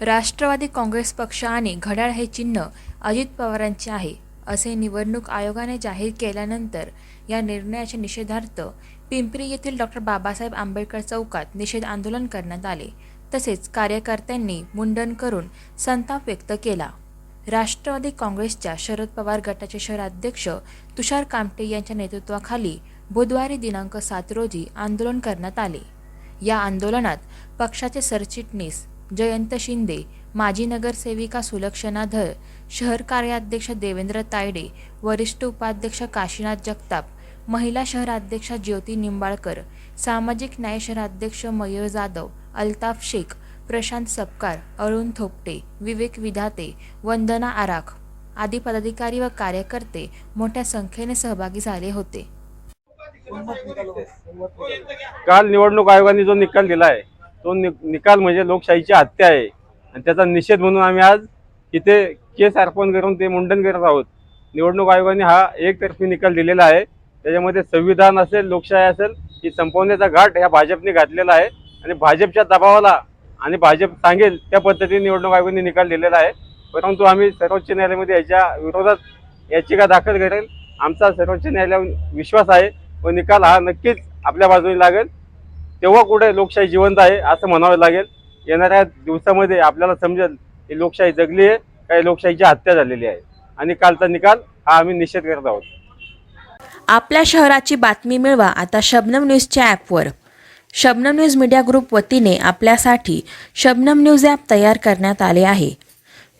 राष्ट्रवादी काँग्रेस पक्ष आणि घड्याळ हे चिन्ह अजित पवारांचे आहे असे निवडणूक आयोगाने जाहीर केल्यानंतर या निर्णयाच्या निषेधार्थ पिंपरी येथील डॉक्टर बाबासाहेब आंबेडकर चौकात निषेध आंदोलन करण्यात आले. तसेच कार्यकर्त्यांनी मुंडन करून संताप व्यक्त केला. राष्ट्रवादी काँग्रेसच्या शरद पवार गटाचे शहराध्यक्ष तुषार कामटे यांच्या नेतृत्वाखाली बुधवारी दिनांक सात रोजी आंदोलन करण्यात आले. या आंदोलनात पक्षाचे सरचिटणीस जयंत शिंदे माजी नगरसेविका सुलक्षणा धर शहर कार्याध्यक्ष देवेंद्र तायडे वरिष्ठ उपाध्यक्ष काशीनाथ जगताप महिला शहराध्यक्षा ज्योती निंबाळकर सामाजिक न्याय शहराध्यक्ष मयूर जाधव अल्ताफ शेख प्रशांत सपकार अरुण थोपटे विवेक विधाते वंदना आराख आदी पदाधिकारी व कार्यकर्ते मोठ्या संख्येने सहभागी झाले होते. काल निवडणूक आयोगाने जो निकाल दिला आहे तो नि- निकाल म्हणजे लोकशाहीची हत्या आहे. आणि त्याचा निषेध म्हणून आम्ही आज इथे केस अर्पण करून ते मुंडन करत आहोत. निवडणूक आयोगाने हा एकतर्फी निकाल दिलेला आहे. त्याच्यामध्ये संविधान असेल लोकशाही असेल ही संपवण्याचा घाट ह्या भाजपने घातलेला आहे. आणि भाजपच्या दबावाला आणि भाजप सांगेल त्या पद्धतीने निवडणूक आयोगाने निकाल दिलेला आहे. परंतु आम्ही सर्वोच्च न्यायालयामध्ये याच्या विरोधात याचिका दाखल करेल. आमचा सर्वोच्च न्यायालयावर विश्वास आहे व निकाल हा नक्कीच आपल्या बाजूने लागेल. तेव्हा कुठे लोकशाही जिवंत आहे असं म्हणावं लागेल. येणाऱ्या दिवसामध्ये आपल्याला समजेल की लोकशाही जगली आहे काही लोकशाहीची हत्या झालेली आहे. आणि कालचा निकाल हा आम्ही निषेध करत आहोत. आपल्या शहराची बातमी मिळवा आता शबनम न्यूजच्या ॲपवर. शबनम न्यूज मीडिया ग्रुप वतीने आपल्यासाठी शबनम न्यूज ॲप तयार करण्यात आले आहे.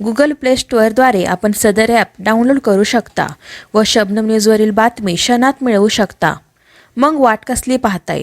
गुगल प्ले स्टोअरद्वारे आपण सदर ॲप डाउनलोड करू शकता व शबनम न्यूजवरील बातमी क्षणात मिळवू शकता. मग वाट कसली पाहताय?